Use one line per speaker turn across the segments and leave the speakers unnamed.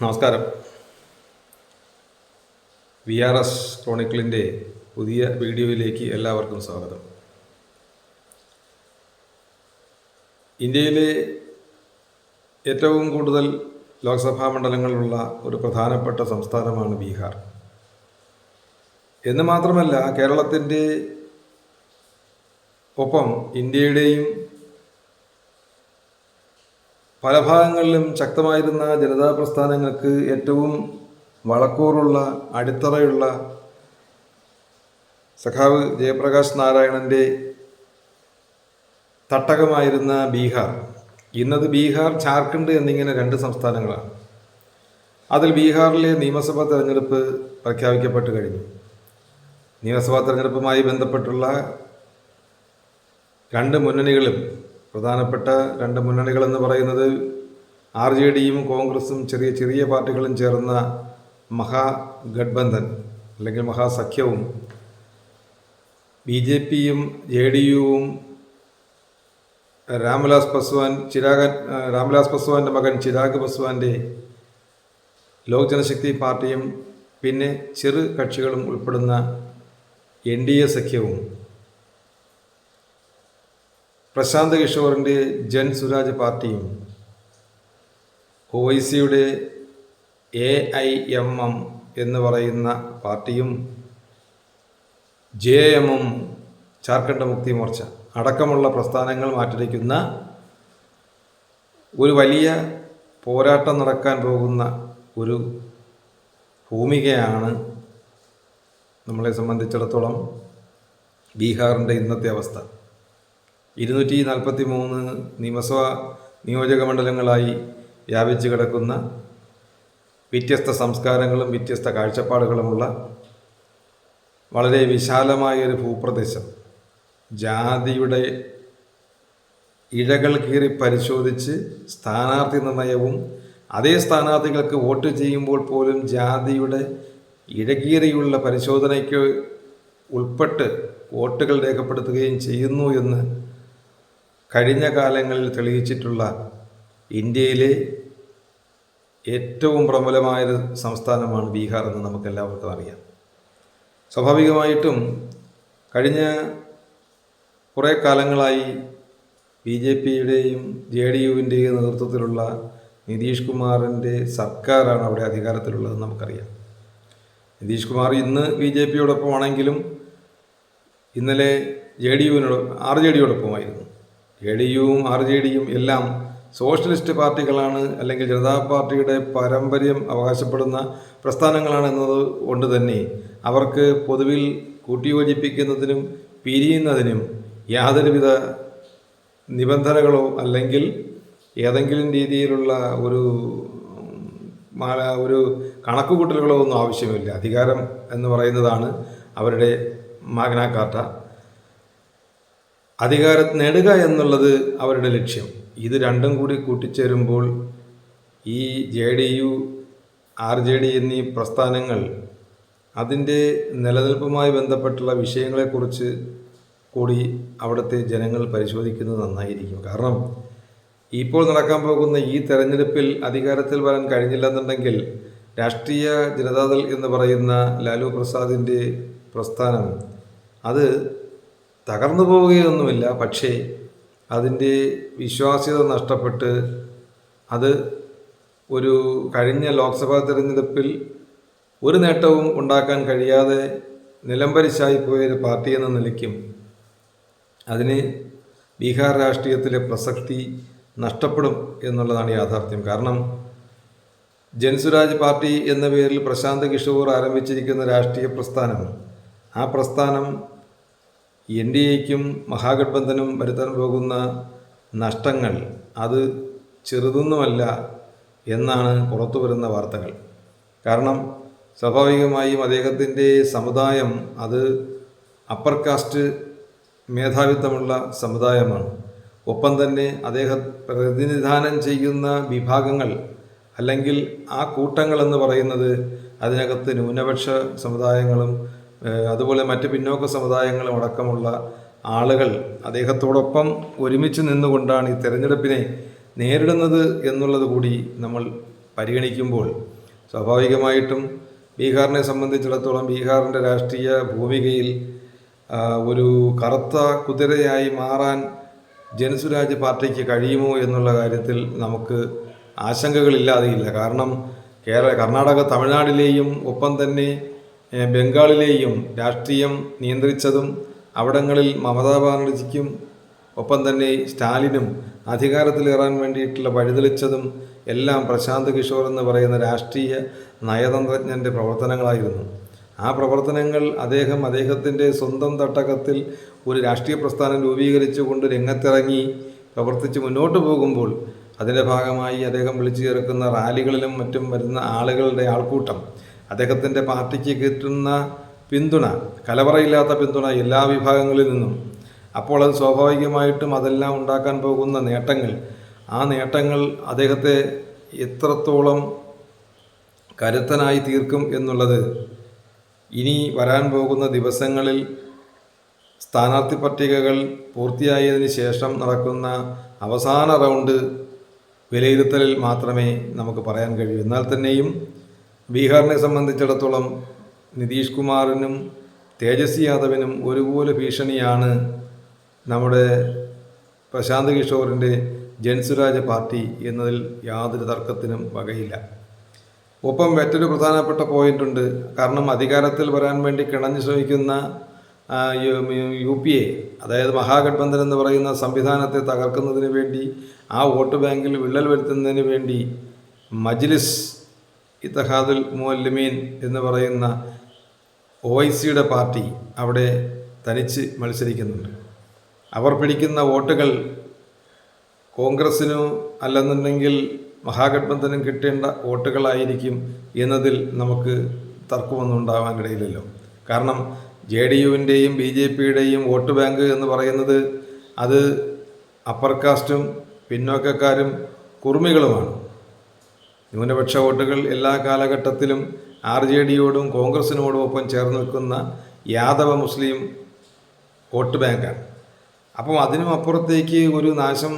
നമസ്കാരം. V R S ക്രോണിക്കിളിന്റെ പുതിയ വീഡിയോയിലേക്ക് എല്ലാവർക്കും സ്വാഗതം. ഇന്ത്യയിലെ ഏറ്റവും കൂടുതൽ ലോക്സഭാ മണ്ഡലങ്ങളുള്ള ഒരു പ്രധാനപ്പെട്ട സംസ്ഥാനമാണ് ബീഹാർ. എന്ന് മാത്രമല്ല കേരളത്തിന്റെ ഒപ്പം ഇന്ത്യയുടെയും പല ഭാഗങ്ങളിലും ശക്തമായിരുന്ന ജനതാ പ്രസ്ഥാനങ്ങൾക്ക് ഏറ്റവും വളക്കൂറുള്ള അടിത്തറയുള്ള സഖാവ് ജയപ്രകാശ് നാരായണന്റെ തട്ടകമായിരുന്ന ബീഹാർ. ഇന്നത് ബീഹാർ ജാർഖണ്ഡ് എന്നിങ്ങനെ രണ്ട് സംസ്ഥാനങ്ങളാണ്. അതിൽ ബീഹാറിലെ നിയമസഭാ തെരഞ്ഞെടുപ്പ് പ്രഖ്യാപിക്കപ്പെട്ട് കഴിഞ്ഞു. നിയമസഭാ തെരഞ്ഞെടുപ്പുമായി ബന്ധപ്പെട്ടുള്ള രണ്ട് മുന്നണികളും പ്രധാനപ്പെട്ട രണ്ട് മുന്നണികളെന്ന് പറയുന്നത് ആർ ജെ ഡിയും കോൺഗ്രസും ചെറിയ ചെറിയ പാർട്ടികളും ചേർന്ന മഹാഗഡ്ബന്ധൻ അല്ലെങ്കിൽ മഹാസഖ്യവും ബി ജെ പിയും ജെ ഡി യുവും രാംവിലാസ് പസ്വാൻ ചിരാഗ് രാംവിലാസ് പസ്വാന്റെ മകൻ ചിരാഗ് പസ്വാന്റെ ലോക് ജനശക്തി പാർട്ടിയും പിന്നെ ചെറു കക്ഷികളും ഉൾപ്പെടുന്ന എൻ ഡി എ സഖ്യവും. പ്രശാന്ത് കിഷോറിന്റെ ജൻ സുരാജ് പാർട്ടിയും ഒ ഐ സിയുടെ എ ഐ എം എം എന്ന് പറയുന്ന പാർട്ടിയും ജെ എമ്മും ജാർഖണ്ഡ് മുക്തി മോർച്ച അടക്കമുള്ള പ്രസ്ഥാനങ്ങൾ മാറ്റിരിക്കുന്ന ഒരു വലിയ പോരാട്ടം നടക്കാൻ പോകുന്ന ഒരു ഭൂമികയാണ് നമ്മളെ സംബന്ധിച്ചിടത്തോളം ബീഹാറിന്റെ ഇന്നത്തെ അവസ്ഥ. ഇരുന്നൂറ്റി നാൽപ്പത്തി മൂന്ന് നിയമസഭാ നിയോജക മണ്ഡലങ്ങളായി വ്യാപിച്ചു കിടക്കുന്ന വ്യത്യസ്ത സംസ്കാരങ്ങളും വ്യത്യസ്ത കാഴ്ചപ്പാടുകളുമുള്ള വളരെ വിശാലമായൊരു ഭൂപ്രദേശം. ജാതിയുടെ ഇഴകൾ കീറി പരിശോധിച്ച് സ്ഥാനാർത്ഥി നിർണയവും അതേ സ്ഥാനാർത്ഥികൾക്ക് വോട്ട് ചെയ്യുമ്പോൾ പോലും ജാതിയുടെ ഇഴകീറിയുള്ള പരിശോധനയ്ക്ക് ഉൾപ്പെട്ട് വോട്ടുകൾ രേഖപ്പെടുത്തുകയും ചെയ്യുന്നു എന്ന് കഴിഞ്ഞ കാലങ്ങളിൽ തെളിയിച്ചിട്ടുള്ള ഇന്ത്യയിലെ ഏറ്റവും പ്രബലമായൊരു സംസ്ഥാനമാണ് ബീഹാർ എന്ന് നമുക്കെല്ലാവർക്കും അറിയാം. സ്വാഭാവികമായിട്ടും കഴിഞ്ഞ കുറേ കാലങ്ങളായി ബി ജെ പിയുടെയും ജെ ഡി യുവിന്റെയും നേതൃത്വത്തിലുള്ള നിതീഷ് കുമാറിന്റെ സർക്കാരാണ് അവിടെ അധികാരത്തിലുള്ളതെന്ന് നമുക്കറിയാം. നിതീഷ് കുമാർ ഇന്ന് ബി ജെ പിയോടൊപ്പമാണെങ്കിലും ഇന്നലെ ജെ ഡി യുവിനോട് ആർ ജെ ഡിയോടൊപ്പമായിരുന്നു ജെ ഡി യുവും ആർ ജെ ഡിയും എല്ലാം സോഷ്യലിസ്റ്റ് പാർട്ടികളാണ് അല്ലെങ്കിൽ ജനതാ പാർട്ടിയുടെ പാരമ്പര്യം അവകാശപ്പെടുന്ന പ്രസ്ഥാനങ്ങളാണ് എന്നത് കൊണ്ട് തന്നെ അവർക്ക് പൊതുവിൽ കൂട്ടിയോജിപ്പിക്കുന്നതിനും പിരിയുന്നതിനും യാതൊരുവിധ നിബന്ധനകളോ അല്ലെങ്കിൽ ഏതെങ്കിലും രീതിയിലുള്ള ഒരു ഒരു കണക്കുകൂട്ടലുകളോ ഒന്നും ആവശ്യമില്ല. അധികാരം എന്ന് പറയുന്നതാണ് അവരുടെ മാഗ്ന കാർട്ട. അധികാരം നേടുക എന്നുള്ളത് അവരുടെ ലക്ഷ്യം. ഇത് രണ്ടും കൂടി കൂട്ടിച്ചേരുമ്പോൾ ഈ J D U R J D എന്നീ പ്രസ്ഥാനങ്ങൾ അതിന്റെ നിലനിൽപ്പുമായി ബന്ധപ്പെട്ടുള്ള വിഷയങ്ങളെക്കുറിച്ച് കൂടി അവിടുത്തെ ജനങ്ങൾ പരിശോധിക്കുന്നത് നന്നായിരിക്കും. കാരണം ഇപ്പോൾ നടക്കാൻ പോകുന്ന ഈ തെരഞ്ഞെടുപ്പിൽ അധികാരത്തിൽ വരാൻ കഴിഞ്ഞില്ലെന്നുണ്ടെങ്കിൽ രാഷ്ട്രീയ ജനതാദൾ എന്ന് പറയുന്ന ലാലു പ്രസാദിന്റെ പ്രസ്ഥാനം അത് തകർന്നു പോവുകയൊന്നുമില്ല. പക്ഷേ അതിന്റെ വിശ്വാസ്യത നഷ്ടപ്പെട്ട് അത് ഒരു കഴിഞ്ഞ ലോക്സഭാ തിരഞ്ഞെടുപ്പിൽ ഒരു നേട്ടവും ഉണ്ടാക്കാൻ കഴിയാതെ നിലംപരിശായി പോയൊരു പാർട്ടി എന്ന നിലയ്ക്കും അതിന് ബീഹാർ രാഷ്ട്രീയത്തിലെ പ്രസക്തി നഷ്ടപ്പെടും എന്നുള്ളതാണ് യാഥാർത്ഥ്യം. കാരണം ജൻസുരാജ് പാർട്ടി എന്ന പേരിൽ പ്രശാന്ത് കിഷോർ ആരംഭിച്ചിരിക്കുന്ന രാഷ്ട്രീയ പ്രസ്ഥാനം ആ പ്രസ്ഥാനം എൻ ഡി എക്കും മഹാഗഡ്ബന്ധനും വരുത്താൻ പോകുന്ന നഷ്ടങ്ങൾ അത് ചെറുതൊന്നുമല്ല എന്നാണ് പുറത്തു വരുന്ന വാർത്തകൾ. കാരണം സ്വാഭാവികമായും അദ്ദേഹത്തിന്റെ സമുദായം അത് അപ്പർ കാസ്റ്റ് മേധാവിത്വമുള്ള സമുദായമാണ്. ഒപ്പം തന്നെ അദ്ദേഹം പ്രതിനിധാനം ചെയ്യുന്ന വിഭാഗങ്ങൾ അല്ലെങ്കിൽ ആ കൂട്ടങ്ങളെന്ന് പറയുന്നത് അതിനകത്ത് ന്യൂനപക്ഷ സമുദായങ്ങളും അതുപോലെ മറ്റ് പിന്നോക്ക സമുദായങ്ങളും അടക്കമുള്ള ആളുകൾ അദ്ദേഹത്തോടൊപ്പം ഒരുമിച്ച് നിന്നുകൊണ്ടാണ് ഈ തെരഞ്ഞെടുപ്പിനെ നേരിടുന്നത് എന്നുള്ളത് കൂടി നമ്മൾ പരിഗണിക്കുമ്പോൾ സ്വാഭാവികമായിട്ടും ബീഹാറിനെ സംബന്ധിച്ചിടത്തോളം ബീഹാറിന്റെ രാഷ്ട്രീയ ഭൂമികയിൽ ഒരു കറുത്ത കുതിരയായി മാറാൻ ജനസുരാജ് പാർട്ടിക്ക് കഴിയുമോ എന്നുള്ള കാര്യത്തിൽ നമുക്ക് ആശങ്കകളില്ലാതെയില്ല. കാരണം കേരള കർണാടക തമിഴ്നാടിലെയും ഒപ്പം തന്നെ ബംഗാളിലെയും രാഷ്ട്രീയം നിയന്ത്രിച്ചതും അവിടങ്ങളിൽ മമതാ ബാനർജിക്കും ഒപ്പം തന്നെ സ്റ്റാലിനും അധികാരത്തിലേറാൻ വേണ്ടിയിട്ടുള്ള വഴിതെളിച്ചതും എല്ലാം പ്രശാന്ത് കിഷോർ എന്ന് പറയുന്ന രാഷ്ട്രീയ നയതന്ത്രജ്ഞന്റെ പ്രവർത്തനങ്ങളായിരുന്നു. ആ പ്രവർത്തനങ്ങൾ അദ്ദേഹം അദ്ദേഹത്തിന്റെ സ്വന്തം തട്ടകത്തിൽ ഒരു രാഷ്ട്രീയ പ്രസ്ഥാനം രൂപീകരിച്ചുകൊണ്ട് രംഗത്തിറങ്ങി പ്രവർത്തിച്ച് മുന്നോട്ട് പോകുമ്പോൾ അതിന്റെ ഭാഗമായി അദ്ദേഹം വിളിച്ചു ചേർക്കുന്ന റാലികളിലും മറ്റും വരുന്ന ആളുകളുടെ ആൾക്കൂട്ടം അദ്ദേഹത്തിന്റെ പാർട്ടിക്ക് കിട്ടുന്ന പിന്തുണ കലവറയില്ലാത്ത പിന്തുണ എല്ലാ വിഭാഗങ്ങളിൽ നിന്നും. അപ്പോൾ അത് സ്വാഭാവികമായിട്ടും അതെല്ലാം ഉണ്ടാക്കാൻ പോകുന്ന നേട്ടങ്ങൾ. ആ നേട്ടങ്ങൾ അദ്ദേഹത്തെ എത്രത്തോളം കരുത്തനായി തീർക്കും എന്നുള്ളത് ഇനി വരാൻ പോകുന്ന ദിവസങ്ങളിൽ സ്ഥാനാർത്ഥി പട്ടികകൾ പൂർത്തിയായതിനു ശേഷം നടക്കുന്ന അവസാന റൗണ്ട് വിലയിരുത്തലിൽ മാത്രമേ നമുക്ക് പറയാൻ കഴിയൂ. എന്നാൽ തന്നെയും ബീഹാറിനെ സംബന്ധിച്ചിടത്തോളം നിതീഷ് കുമാറിനും തേജസ്വി യാദവിനും ഒരുപോലെ ഭീഷണിയാണ് നമ്മുടെ പ്രശാന്ത് കിഷോറിന്റെ ജൻസുരാജ പാർട്ടി എന്നതിൽ യാതൊരു തർക്കത്തിനും വകയില്ല. ഒപ്പം മറ്റൊരു പ്രധാനപ്പെട്ട പോയിന്റ് ഉണ്ട് കാരണം അധികാരത്തിൽ വരാൻ വേണ്ടി കിണഞ്ഞു ശ്രമിക്കുന്ന യു- പി എ അതായത് മഹാഗഠബന്ധൻ എന്ന് പറയുന്ന സംവിധാനത്തെ തകർക്കുന്നതിന് വേണ്ടി ആ വോട്ട് ബാങ്കിൽ വിള്ളൽ വരുത്തുന്നതിന് വേണ്ടി മജ്ലിസ് ഇത്തഹാദുൽ മുഅല്ലിമീൻ എന്ന് പറയുന്ന ഒ ഐ സിയുടെ പാർട്ടി അവിടെ തനിച്ച് മത്സരിക്കുന്നുണ്ട്. അവർ പിടിക്കുന്ന വോട്ടുകൾ കോൺഗ്രസ്സിനോ അല്ലെന്നുണ്ടെങ്കിൽ മഹാഗഠബന്ധനും കിട്ടേണ്ട വോട്ടുകളായിരിക്കും എന്നതിൽ നമുക്ക് തർക്കമൊന്നും ഉണ്ടാവാനിടയില്ലല്ലോ കാരണം ജെ ഡി യുവിന്റെയും ബി ജെ പിയുടെയും വോട്ട് ബാങ്ക് എന്ന് പറയുന്നത് അത് അപ്പർ കാസ്റ്റും പിന്നോക്കക്കാരും കുറുമികളുമാണ്. ന്യൂനപക്ഷ വോട്ടുകൾ എല്ലാ കാലഘട്ടത്തിലും ആർ ജെ ഡിയോടും കോൺഗ്രസിനോടും ഒപ്പം ചേർന്ന് നിൽക്കുന്ന യാദവ മുസ്ലിം വോട്ട് ബാങ്കാണ്. അപ്പം അതിനും അപ്പുറത്തേക്ക് ഒരു നാശം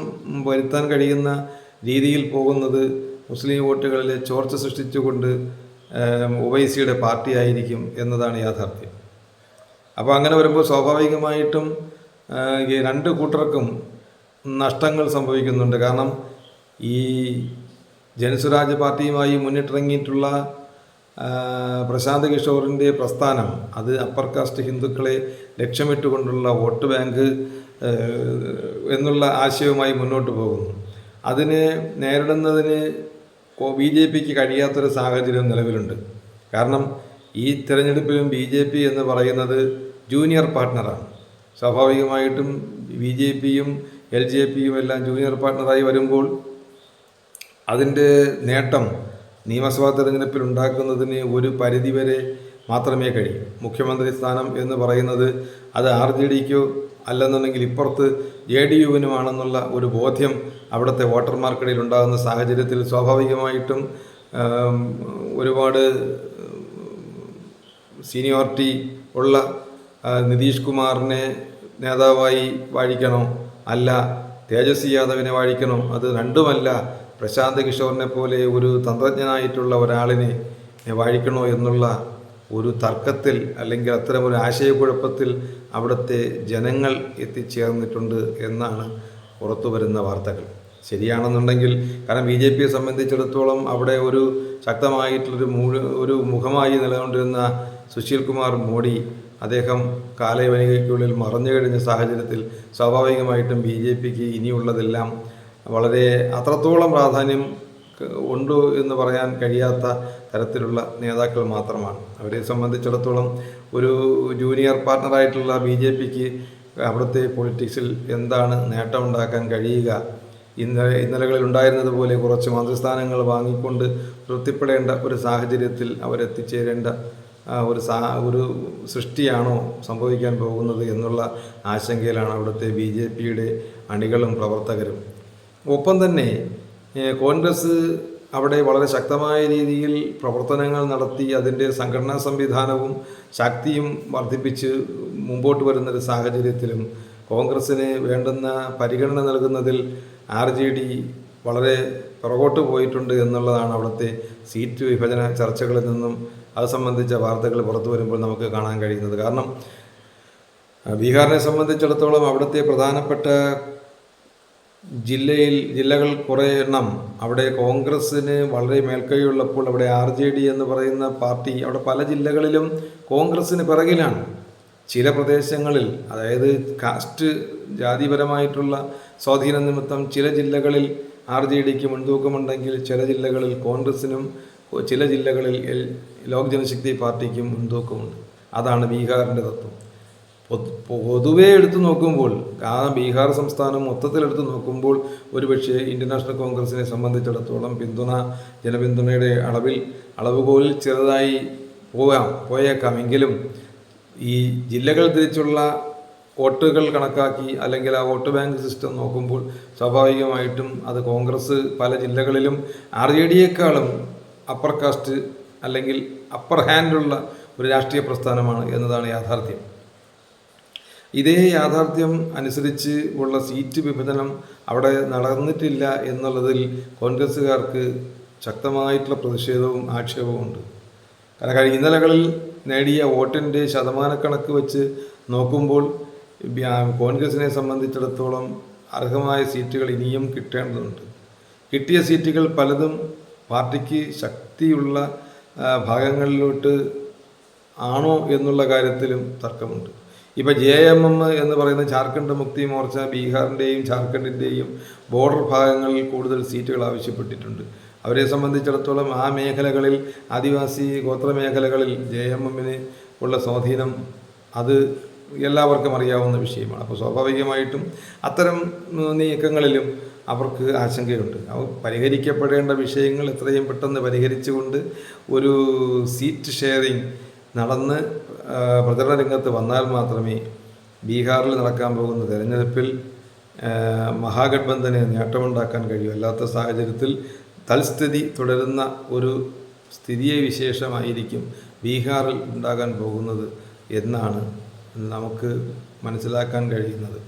വരുത്താൻ കഴിയുന്ന രീതിയിൽ പോകുന്നത് മുസ്ലിം വോട്ടുകളിൽ ചോർച്ച സൃഷ്ടിച്ചുകൊണ്ട് ഒവൈസിയുടെ പാർട്ടി ആയിരിക്കും എന്നതാണ് യാഥാർത്ഥ്യം. അപ്പോൾ അങ്ങനെ വരുമ്പോൾ സ്വാഭാവികമായിട്ടും രണ്ട് കൂട്ടർക്കും നഷ്ടങ്ങൾ സംഭവിക്കുന്നുണ്ട്. കാരണം ഈ ജനസുരാജ് പാർട്ടിയുമായി മുന്നിട്ടിറങ്ങിയിട്ടുള്ള പ്രശാന്ത് കിഷോറിന്റെ പ്രസ്ഥാനം അത് അപ്പർ കാസ്റ്റ് ഹിന്ദുക്കളെ ലക്ഷ്യമിട്ടുകൊണ്ടുള്ള വോട്ട് ബാങ്ക് എന്നുള്ള ആശയവുമായി മുന്നോട്ട് പോകുന്നു. അതിനെ നേരിടുന്നതിന് ബി ജെ പിക്ക് കഴിയാത്തൊരു സാഹചര്യം നിലവിലുണ്ട്. കാരണം ഈ തിരഞ്ഞെടുപ്പിലും ബി ജെ പി എന്ന് പറയുന്നത് ജൂനിയർ പാർട്ട്ണറാണ്. സ്വാഭാവികമായിട്ടും ബി ജെ പിയും എൽ ജെ പിയും എല്ലാം ജൂനിയർ പാർട്ട്ണറായി വരുമ്പോൾ അതിന്റെ നേട്ടം നിയമസഭാ തെരഞ്ഞെടുപ്പിൽ ഉണ്ടാക്കുന്നതിന് ഒരു പരിധിവരെ മാത്രമേ കഴിയൂ. മുഖ്യമന്ത്രി സ്ഥാനം എന്ന് പറയുന്നത് അത് ആർ ജെ ഡിക്കോ അല്ലെന്നുണ്ടെങ്കിൽ ഇപ്പുറത്ത് എ ഡി യുവിനുമാണെന്നുള്ള ഒരു ബോധ്യം അവിടുത്തെ വോട്ടർമാർക്കിടയിൽ ഉണ്ടാകുന്ന സാഹചര്യത്തിൽ സ്വാഭാവികമായിട്ടും ഒരുപാട് സീനിയോറിറ്റി ഉള്ള നിതീഷ് കുമാറിനെ നേതാവായി വാഴിക്കണോ? അല്ല തേജസ്വി യാദവിനെ വാഴിക്കണോ? അത് രണ്ടുമല്ല പ്രശാന്ത് കിഷോറിനെ പോലെ ഒരു തന്ത്രജ്ഞനായിട്ടുള്ള ഒരാളിനെ വാഴിക്കണോ എന്നുള്ള ഒരു തർക്കത്തിൽ അല്ലെങ്കിൽ അത്തരം ഒരു ആശയക്കുഴപ്പത്തിൽ അവിടുത്തെ ജനങ്ങൾ എത്തിച്ചേർന്നിട്ടുണ്ട് എന്നാണ് പുറത്തു വരുന്ന വാർത്തകൾ. ശരിയാണെന്നുണ്ടെങ്കിൽ കാരണം ബി ജെ പിയെ സംബന്ധിച്ചിടത്തോളം അവിടെ ഒരു ശക്തമായിട്ടുള്ളൊരു മൂ ഒരു മുഖമായി നിലകൊണ്ടിരുന്ന സുശീൽ കുമാർ മോഡി അദ്ദേഹം കാലയവനികയ്ക്കുള്ളിൽ മറഞ്ഞു കഴിഞ്ഞ സാഹചര്യത്തിൽ സ്വാഭാവികമായിട്ടും ബി ജെ പിക്ക് ഇനിയുള്ളതെല്ലാം വളരെ അത്രത്തോളം പ്രാധാന്യം ഉണ്ട് എന്ന് പറയാൻ കഴിയാത്ത തരത്തിലുള്ള നേതാക്കൾ മാത്രമാണ്. അവരെ സംബന്ധിച്ചിടത്തോളം ഒരു ജൂനിയർ പാർട്ണറായിട്ടുള്ള ബി ജെ പിക്ക് അവിടുത്തെ പൊളിറ്റിക്സിൽ എന്താണ് നേട്ടമുണ്ടാക്കാൻ കഴിയുക? ഇന്നലെ ഇന്നലകളിൽ ഉണ്ടായിരുന്നതുപോലെ കുറച്ച് മന്ത്രിസ്ഥാനങ്ങൾ വാങ്ങിക്കൊണ്ട് തൃപ്തിപ്പെടേണ്ട ഒരു സാഹചര്യത്തിൽ അവരെത്തിച്ചേരേണ്ട ഒരു സാ ഒരു സൃഷ്ടിയാണോ സംഭവിക്കാൻ പോകുന്നത് എന്നുള്ള ആശങ്കയിലാണ് അവിടുത്തെ ബി ജെ പിയുടെ അണികളും പ്രവർത്തകരും. ഒപ്പം തന്നെ കോൺഗ്രസ് അവിടെ വളരെ ശക്തമായ രീതിയിൽ പ്രവർത്തനങ്ങൾ നടത്തി അതിന്റെ സംഘടനാ സംവിധാനവും ശക്തിയും വർദ്ധിപ്പിച്ച് മുമ്പോട്ട് വരുന്നൊരു സാഹചര്യത്തിലും കോൺഗ്രസ്സിന് വേണ്ടുന്ന പരിഗണന നൽകുന്നതിൽ ആർ ജെ ഡി വളരെ പുറകോട്ട് പോയിട്ടുണ്ട് എന്നുള്ളതാണ് അവിടുത്തെ സീറ്റ് വിഭജന ചർച്ചകളിൽ നിന്നും അത് സംബന്ധിച്ച വാർത്തകൾ പുറത്തു വരുമ്പോൾ നമുക്ക് കാണാൻ കഴിയുന്നത്. കാരണം ബീഹാറിനെ സംബന്ധിച്ചിടത്തോളം അവിടുത്തെ പ്രധാനപ്പെട്ട ജില്ലയിൽ ജില്ലകൾ കുറേ എണ്ണം അവിടെ കോൺഗ്രസ്സിന് വളരെ മേൽക്കൈയുള്ളപ്പോൾ അവിടെ ആർ ജെ ഡി എന്ന് പറയുന്ന പാർട്ടി അവിടെ പല ജില്ലകളിലും കോൺഗ്രസ്സിന് പിറകിലാണ്. ചില പ്രദേശങ്ങളിൽ അതായത് കാസ്റ്റ് ജാതിപരമായിട്ടുള്ള സ്വാധീന നിമിത്തം ചില ജില്ലകളിൽ ആർ ജെ ഡിക്ക് മുൻതൂക്കമുണ്ടെങ്കിൽ ചില ജില്ലകളിൽ കോൺഗ്രസ്സിനും ചില ജില്ലകളിൽ ലോക് ജനശക്തി പാർട്ടിക്കും മുൻതൂക്കമുണ്ട്. അതാണ് ബീഹാറിന്റെ തത്വം. പൊതുവേ എടുത്തു നോക്കുമ്പോൾ ആ ബീഹാർ സംസ്ഥാനം മൊത്തത്തിൽ എടുത്തു നോക്കുമ്പോൾ ഒരുപക്ഷെ ഇന്ത്യൻ നാഷണൽ കോൺഗ്രസിനെ സംബന്ധിച്ചിടത്തോളം പിന്തുണ ജനപിന്തുണയുടെ അളവിൽ അളവുകോലിൽ ചെറുതായി പോകാം പോയേക്കാം. എങ്കിലും ഈ ജില്ലകൾ തിരിച്ചുള്ള വോട്ടുകൾ കണക്കാക്കി അല്ലെങ്കിൽ ആ വോട്ട് ബാങ്ക് സിസ്റ്റം നോക്കുമ്പോൾ സ്വാഭാവികമായിട്ടും അത് കോൺഗ്രസ് പല ജില്ലകളിലും ആർ ജെ ഡിയേക്കാളും അപ്പർ കാസ്റ്റ് അല്ലെങ്കിൽ അപ്പർ ഹാൻഡുള്ള ഒരു രാഷ്ട്രീയ പ്രസ്ഥാനമാണ് എന്നതാണ് യാഥാർത്ഥ്യം. ഇതേ യാഥാർത്ഥ്യം അനുസരിച്ച് ഉള്ള സീറ്റ് വിഭജനം അവിടെ നടന്നിട്ടില്ല എന്നുള്ളതിൽ കോൺഗ്രസ്സുകാർക്ക് ശക്തമായിട്ടുള്ള പ്രതിഷേധവും ആക്ഷേപവും ഉണ്ട്. കാരണം കഴിഞ്ഞ ഇന്നലകളിൽ നേടിയ വോട്ടിന്റെ ശതമാനക്കണക്ക് വെച്ച് നോക്കുമ്പോൾ കോൺഗ്രസിനെ സംബന്ധിച്ചിടത്തോളം അർഹമായ സീറ്റുകൾ ഇനിയും കിട്ടേണ്ടതുണ്ട്. കിട്ടിയ സീറ്റുകൾ പലതും പാർട്ടിക്ക് ശക്തിയുള്ള ഭാഗങ്ങളിലോട്ട് ആണോ എന്നുള്ള കാര്യത്തിലും തർക്കമുണ്ട്. ഇപ്പോൾ ജെ എം എം എന്ന് പറയുന്ന ജാർഖണ്ഡ് മുക്തി മോർച്ച ബീഹാറിന്റെയും ജാർഖണ്ഡിന്റെയും ബോർഡർ ഭാഗങ്ങളിൽ കൂടുതൽ സീറ്റുകൾ ആവശ്യപ്പെട്ടിട്ടുണ്ട്. അവരെ സംബന്ധിച്ചിടത്തോളം ആ മേഖലകളിൽ ആദിവാസി ഗോത്ര മേഖലകളിൽ ജെ എം എമ്മിന് ഉള്ള സ്വാധീനം അത് എല്ലാവർക്കും അറിയാവുന്ന വിഷയമാണ്. അപ്പോൾ സ്വാഭാവികമായിട്ടും അത്തരം നീക്കങ്ങളിലും അവർക്ക് ആശങ്കയുണ്ട്. അവ പരിഹരിക്കപ്പെടേണ്ട വിഷയങ്ങൾ എത്രയും പെട്ടെന്ന് പരിഹരിച്ചുകൊണ്ട് ഒരു സീറ്റ് ഷെയറിംഗ് നടന്ന് പ്രചരണ രംഗത്ത് വന്നാൽ മാത്രമേ ബീഹാറിൽ നടക്കാൻ പോകുന്ന തെരഞ്ഞെടുപ്പിൽ മഹാഗഡ്ബന്ധന് നേട്ടമുണ്ടാക്കാൻ കഴിയൂ. അല്ലാത്ത സാഹചര്യത്തിൽ തൽസ്ഥിതി തുടരുന്ന ഒരു സ്ഥിതിയെ വിശേഷമായിരിക്കും ബീഹാറിൽ ഉണ്ടാകാൻ പോകുന്നത് എന്നാണ് നമുക്ക് മനസ്സിലാക്കാൻ കഴിയുന്നത്.